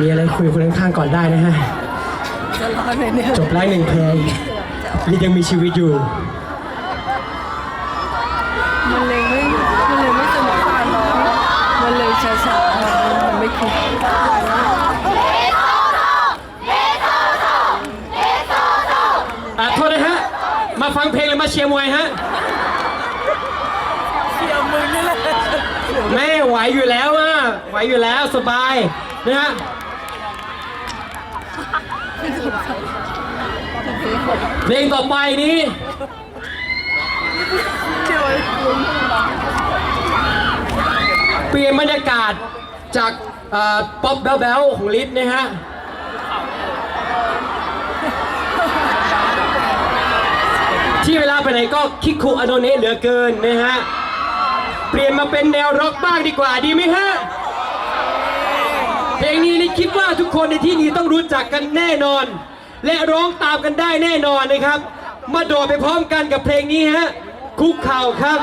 มีอะไรคุยกับคนข้างๆก่อนได้นะฮะจะรอดไหมเนี่ยจบไลฟ์หนึ่งเพลงลิศยังมีชีวิตอยู่ มันเลยไม่มันเลยไม่สนุกการร้องมันเลยช้าๆมันไม่คุ้มอะโทษนะฮะ มาฟังเพลงหรือมาเชียร์มวยฮะ เชียร์มึงนี่แหละแม่ไหวอยู่แล้วอะ ไหวอยู่แล้วสบายนะฮะเพลงต่อไปนี้เปลี่ยนบรรยากาศจากป๊อปแบ๊วๆของลิศนะฮะที่เวลาไปไหนก็คิกคุอโนเนะเหลือเกินนะฮะ เปลี่ยนมาเป็นแนวร็อกบ้างดีกว่าดีไหมฮะ เพลงนี้นี่คิดว่าทุกคนในที่นี้ต้องรู้จักกันแน่นอน และร้องตามกันได้แน่นอนนะครับ มาโดดไปพร้อมกันกับเพลงนี้ฮะคุกเข่าครับ